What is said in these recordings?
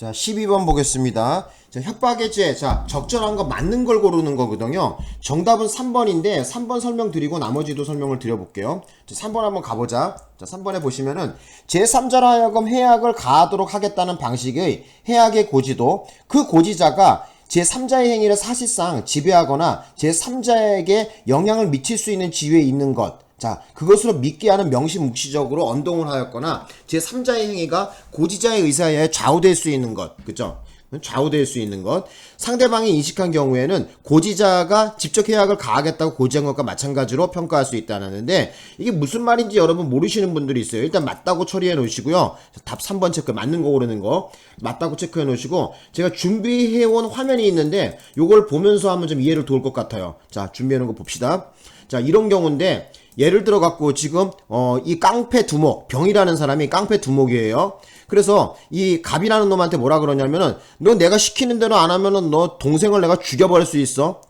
자, 12번 보겠습니다. 자, 협박의 죄. 자, 적절한 거 맞는 걸 고르는 거거든요. 정답은 3번인데 3번 설명드리고 나머지도 설명을 드려볼게요. 자, 3번 한번 가보자. 자, 3번에 보시면은 제3자로 하여금 해약을 가하도록 하겠다는 방식의 해약의 고지도 그 고지자가 제3자의 행위를 사실상 지배하거나 제3자에게 영향을 미칠 수 있는 지위에 있는 것. 자, 그것으로 믿게 하는 명시묵시적으로 언동을 하였거나 제3자의 행위가 고지자의 의사에 좌우될 수 있는 것. 그죠? 좌우될 수 있는 것. 상대방이 인식한 경우에는 고지자가 직접 계약을 가하겠다고 고지한 것과 마찬가지로 평가할 수 있다는데 이게 무슨 말인지 여러분 모르시는 분들이 있어요. 일단 맞다고 처리해 놓으시고요. 답 3번 체크 맞는 거 고르는 거 맞다고 체크해 놓으시고 제가 준비해 온 화면이 있는데 요걸 보면서 하면 좀 이해를 도울 것 같아요. 자, 준비해 놓은 거 봅시다. 자, 이런 경우인데 예를 들어 갖고 지금 어 이 깡패 두목 병이라는 사람이 깡패 두목이에요. 그래서 이 갑이라는 놈한테 뭐라 그러냐면은 너 내가 시키는 대로 안 하면은 너 동생을 내가 죽여버릴 수 있어.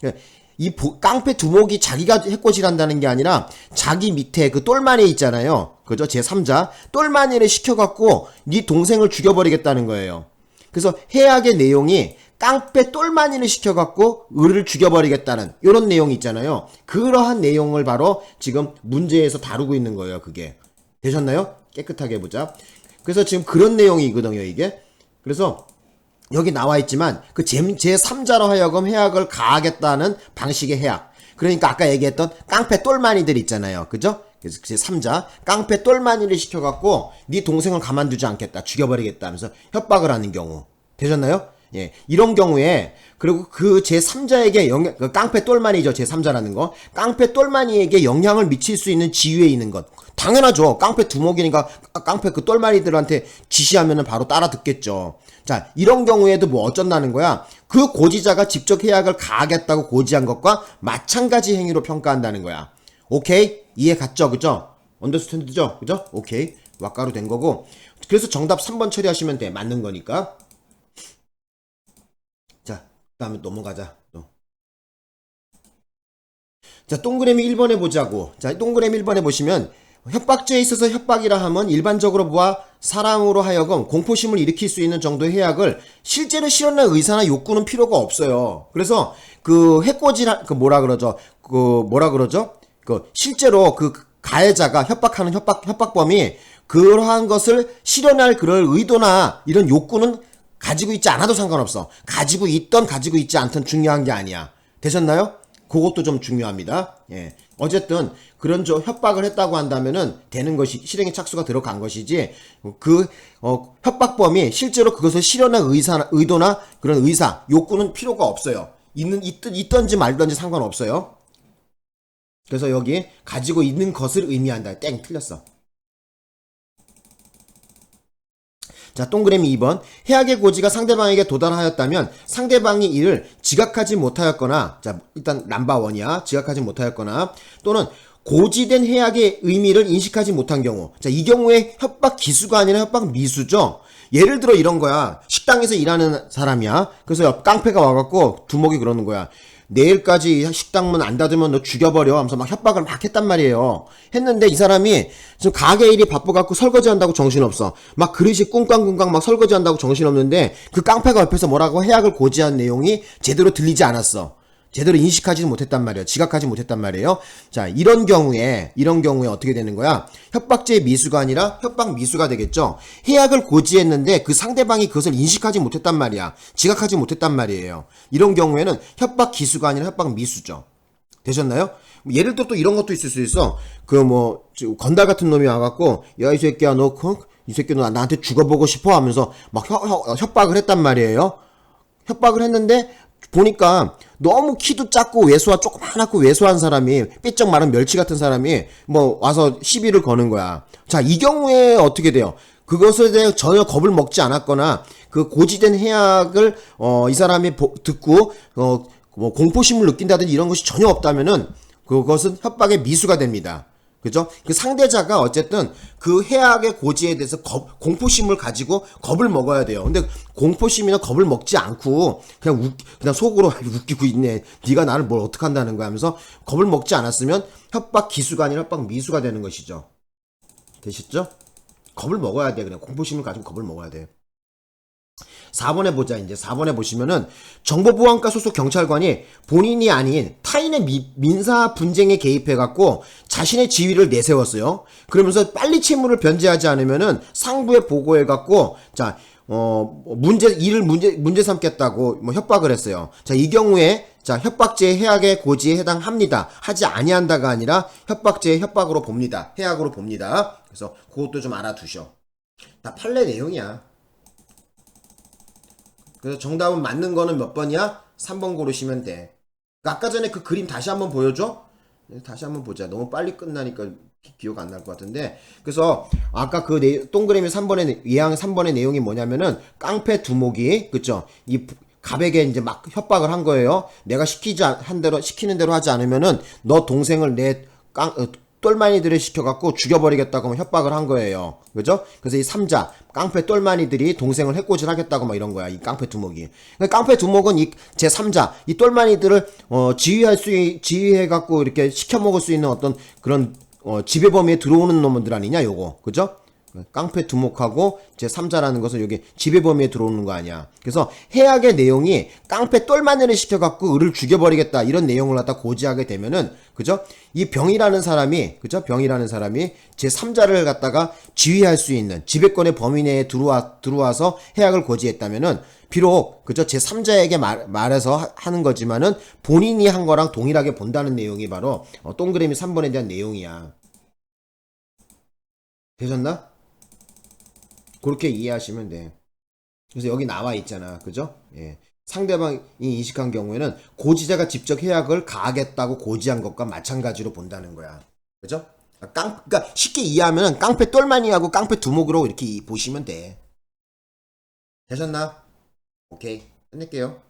이 보- 깡패 두목이 자기가 해코지한다는 게 아니라 자기 밑에 그 똘마니 있잖아요. 그죠? 제 3자 똘마니를 시켜갖고 네 동생을 죽여버리겠다는 거예요. 그래서 해악의 내용이 깡패 똘마니를 시켜갖고 을을 죽여버리겠다는 이런 내용이 있잖아요. 그러한 내용을 바로 지금 문제에서 다루고 있는 거예요. 그게 되셨나요? 깨끗하게 해보자. 그래서 지금 그런 내용이거든요. 이게 그래서 여기 나와 있지만 그 제, 제3자로 하여금 해악을 가하겠다는 방식의 해악. 그러니까 아까 얘기했던 깡패 똘마니들 있잖아요. 그죠? 그래서 제3자 깡패 똘마니를 시켜갖고 네 동생을 가만두지 않겠다. 죽여버리겠다 하면서 협박을 하는 경우. 되셨나요? 예. 이런 경우에 그리고 그 제3자에게 영향 그 깡패 똘마니죠. 제3자라는 거. 깡패 똘마니에게 영향을 미칠 수 있는 지위에 있는 것. 당연하죠. 깡패 두목이니까 깡- 깡패 그 똘마니들한테 지시하면은 바로 따라 듣겠죠. 자, 이런 경우에도 뭐 어쩐다는 거야? 그 고지자가 직접 해약을 가하겠다고 고지한 것과 마찬가지 행위로 평가한다는 거야. 오케이? 이해 갔죠? 그죠? 언더스탠드죠? 그죠? 오케이. 왁가로 된 거고. 그래서 정답 3번 처리하시면 돼. 맞는 거니까. 자, 다음에 넘어가자. 또. 자, 동그라미 1번에 보자고. 자, 동그라미 1번에 보시면 협박죄에 있어서 협박이라 함은 일반적으로 보아 사람으로 하여금 공포심을 일으킬 수 있는 정도의 해악을 실제로 실현할 의사나 욕구는 필요가 없어요. 그래서 그 해코지라 그 뭐라 그러죠? 그 뭐라 그러죠? 그 실제로 그 가해자가 협박하는 협박 협박범이 그러한 것을 실현할 그럴 의도나 이런 욕구는 가지고 있지 않아도 상관없어. 가지고 있던 가지고 있지 않던 중요한 게 아니야. 되셨나요? 그것도 좀 중요합니다. 예. 어쨌든 그런 저 협박을 했다고 한다면은 되는 것이 실행에 착수가 들어간 것이지 그 어, 협박범이 실제로 그것을 실현할 의사 의도나 그런 의사 욕구는 필요가 없어요. 있는 있, 있던지 말던지 상관없어요. 그래서 여기 가지고 있는 것을 의미한다. 땡 틀렸어. 자, 동그라미 2번. 해악의 고지가 상대방에게 도달하였다면 상대방이 이를 지각하지 못하였거나, 자, 일단 넘버원이야. 지각하지 못하였거나, 또는 고지된 해악의 의미를 인식하지 못한 경우. 자, 이 경우에 협박 기수가 아니라 협박 미수죠? 예를 들어 이런 거야. 식당에서 일하는 사람이야. 그래서 옆 깡패가 와갖고 두목이 그러는 거야. 내일까지 식당 문 안 닫으면 너 죽여버려 하면서 막 협박을 막 했단 말이에요. 했는데 이 사람이 지금 가게 일이 바빠갖고 설거지 한다고 정신없어. 막 그릇이 꿍깡꿍깡 막 설거지 한다고 정신없는데 그 깡패가 옆에서 뭐라고 해약을 고지한 내용이 제대로 들리지 않았어. 제대로 인식하지 못했단 말이에요. 지각하지 못했단 말이에요. 자, 이런 경우에, 이런 경우에 어떻게 되는 거야? 협박죄의 미수가 아니라 협박 미수가 되겠죠? 해약을 고지했는데 그 상대방이 그것을 인식하지 못했단 말이야. 지각하지 못했단 말이에요. 이런 경우에는 협박 기수가 아니라 협박 미수죠. 되셨나요? 뭐 예를 들어 또 이런 것도 있을 수 있어. 그 뭐, 저 건달 같은 놈이 와갖고, 야, 이 새끼야, 너, 그, 이 새끼 너 나한테 죽어보고 싶어 하면서 막 협, 협, 협박을 했단 말이에요. 협박을 했는데 보니까 너무 키도 작고 외소하 조그만하고 외소한 사람이 삐쩍 마른 멸치 같은 사람이 뭐 와서 시비를 거는 거야. 자, 이 경우에 어떻게 돼요? 그것에 대해 전혀 겁을 먹지 않았거나 그 고지된 해악을 어 이 사람이 보- 듣고 어 뭐 공포심을 느낀다든지 이런 것이 전혀 없다면은 그것은 협박의 미수가 됩니다. 그죠? 그 상대자가 어쨌든 그 해악의 고지에 대해서 겁, 공포심을 가지고 겁을 먹어야 돼요. 근데 공포심이나 겁을 먹지 않고 그냥 웃, 그냥 속으로 웃기고 있네. 네가 나를 뭘 어떻게 한다는 거야 하면서 겁을 먹지 않았으면 협박 기수가 아니라 협박 미수가 되는 것이죠. 되셨죠? 겁을 먹어야 돼. 그냥 공포심을 가지고 겁을 먹어야 돼. 4번에 보자 이제 4번에 보시면은 정보보안과 소속 경찰관이 본인이 아닌 타인의 미- 민사 분쟁에 개입해 갖고 자신의 지위를 내세웠어요. 그러면서 빨리 채무를 변제하지 않으면은 상부에 보고해 갖고 자 어, 문제, 일을 문제, 문제 삼겠다고 뭐 협박을 했어요. 자, 이 경우에, 자, 협박죄 해악의 고지에 해당합니다. 하지 아니한다가 아니라 협박죄 협박으로 봅니다. 해악으로 봅니다. 그래서 그것도 좀 알아두셔. 다 판례 내용이야. 그래서 정답은 맞는 거는 몇 번이야? 3번 고르시면 돼. 그 아까 전에 그 그림 다시 한번 보여줘? 네, 다시 한번 보자. 너무 빨리 끝나니까 기- 기억 안 날 것 같은데. 그래서 아까 그 내, 동그라미 3번의 예항 3번의 내용이 뭐냐면은 깡패 두목이 그죠? 이 부- 갑에게 이제 막 협박을 한 거예요. 내가 시키지 않- 한 대로 시키는 대로 하지 않으면은 너 동생을 내깡 어, 똘마니들을 시켜갖고 죽여버리겠다고 막 협박을 한 거예요. 그죠? 그래서 이 삼자, 깡패 똘마니들이 동생을 해코지를 하겠다고 막 이런 거야. 이 깡패 두목이. 깡패 두목은 이 제 3자, 이 똘마니들을, 어, 지휘할 수, 있- 지휘해갖고 이렇게 시켜먹을 수 있는 어떤 그런, 어, 지배 범위에 들어오는 놈들 아니냐, 요거. 그죠? 깡패 두목하고 제 3자라는 것은 여기 지배 범위에 들어오는 거 아니야. 그래서 해악의 내용이 깡패 똘마니를 시켜갖고 을을 죽여버리겠다 이런 내용을 갖다 고지하게 되면은 그죠? 이 병이라는 사람이 그죠? 병이라는 사람이 제 3자를 갖다가 지휘할 수 있는 지배권의 범위 내에 들어와 들어와서 해악을 고지했다면은 비록 그죠? 제 3자에게 말, 말해서 하- 하는 거지만은 본인이 한 거랑 동일하게 본다는 내용이 바로 어, 동그라미 3번에 대한 내용이야. 되셨나? 그렇게 이해하시면 돼. 그래서 여기 나와 있잖아. 그죠? 예. 상대방이 인식한 경우에는 고지자가 직접 해약을 가하겠다고 고지한 것과 마찬가지로 본다는 거야. 그죠? 깡, 그러니까 쉽게 이해하면 깡패 똘마니하고 깡패 두목으로 이렇게 이- 보시면 돼. 되셨나? 오케이. 끝낼게요.